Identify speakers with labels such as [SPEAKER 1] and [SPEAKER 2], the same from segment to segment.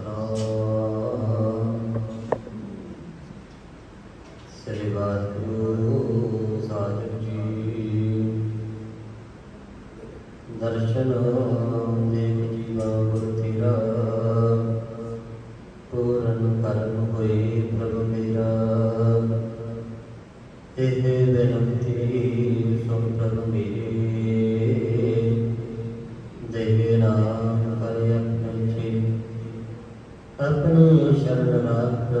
[SPEAKER 1] Oh. अपनी शरण मात्र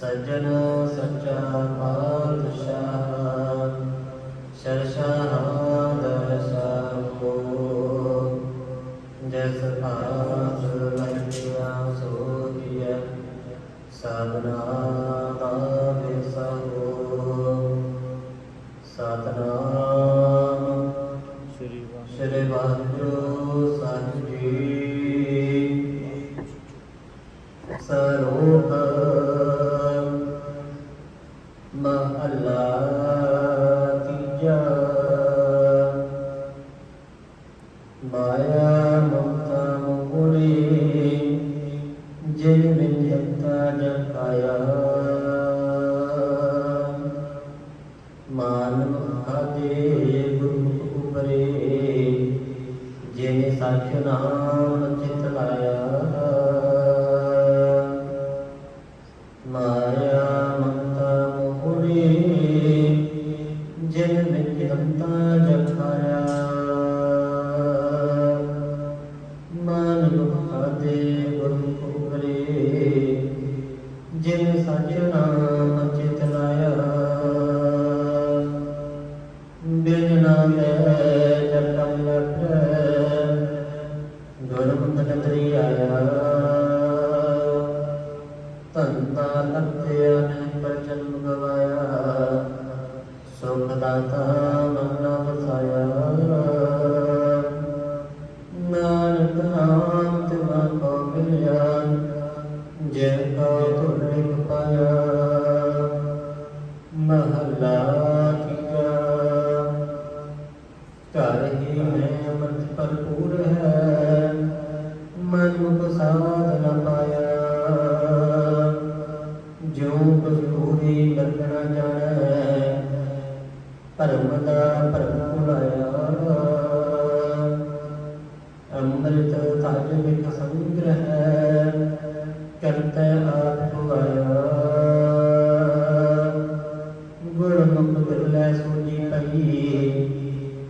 [SPEAKER 1] ਸਜਣ ਸੱਚਾ ਪਾ اللاتي جاء مايا ممتا مقري جن من جتا جايا ਮਾਨ ਮਹਾਦੇਵ ਉਪਰੇ ਜਿਨੇ ਸੱਚ ਨਾਮ ਚਿਤ ਲਾਇਆ Sarabandha Kandari, ਗੁਰਮੁਖ ਬਿਰਲਾ ਸੋਜੀ ਪਈ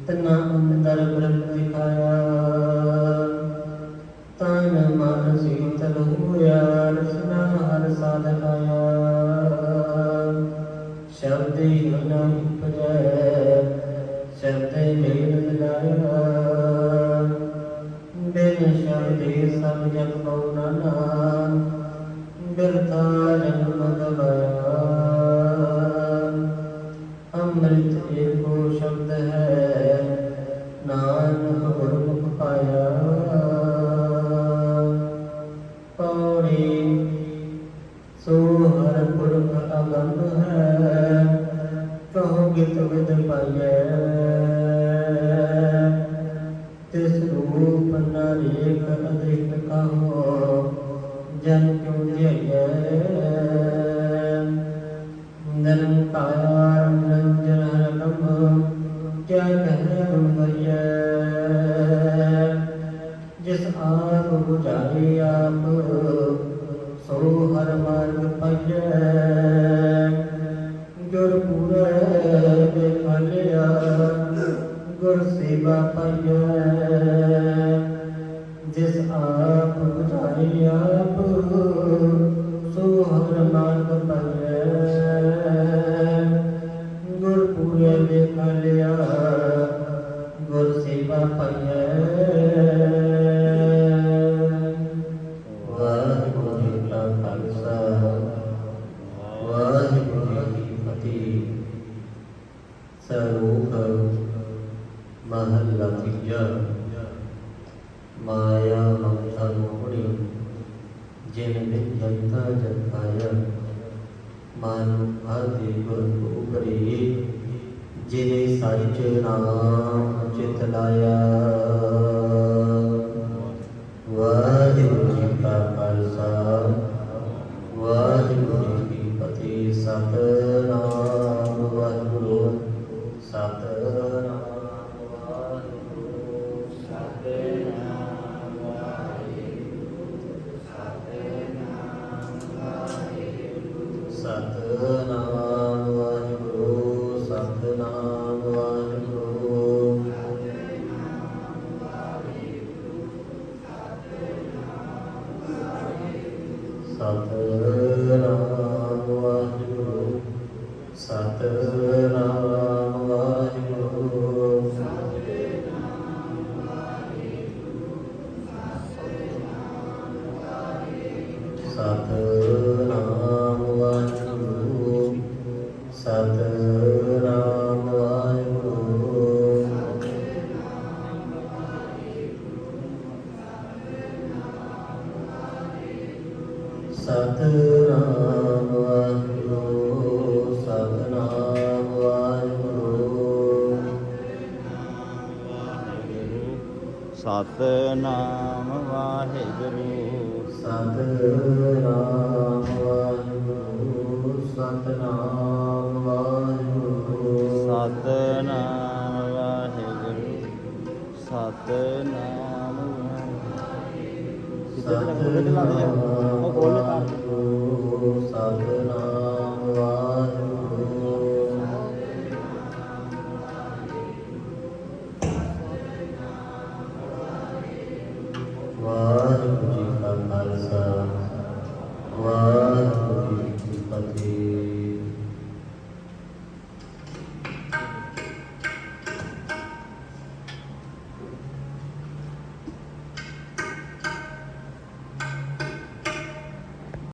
[SPEAKER 1] ਤਨਾ ਅੰਦਰ ਗੁਰਮ ਅੰਮ੍ਰਿਤ ਏਕੋ ਸ਼ਬਦ ਹੈ, ਨਾਨਕ ਗੁਰਮੁਖ ਪਾਇਆ। ਪੌੜੀ ਸੋ ਹਰ ਪੁਰਖ ਅਗੰਮ ਹੈ ਕਹੋ ਗਿਤ ਵਿਦ ਪਾਈਐ। ਤਿਸ ਰੂਪ ਨਰੇਕ ਅਦ੍ਰਿਸ਼ਟ ਕਹੋ, ਜਨ ਕਿਉ ਜਿਸ ਆਪ ਬੁਝਾਏ ਜਗਤਾ ਜਗਾਇਆ ਮਾਨੁ ਅਰਦੇਵ ਉਪਰੇ ਜਿਨੇ ਸੱਚ ਨਾਮ ਚਿਤ ਲਾਇਆ ਸਤਨਾਮ ਵਾਹਿਗੁਰੂ ਸਤਨਾਮ ਵਾਹਿਗੁਰੂ ਸਤਨਾਮ ਵਾਹਿਗੁਰੂ। ਸਤਨਾਮ ਵਾਹਿਗੁਰੂ ਸਤਨਾਮ ਵਾਹਿਗੁਰੂ ਸਤਨਾਮ ਵਾਹਿਗੁਰੂ ਸਤਨਾਮ ਵਾਹਿਗੁਰੂ
[SPEAKER 2] ਤੱਕ ਖੋਲੇ ਚਲਾ ਦੇ 啊。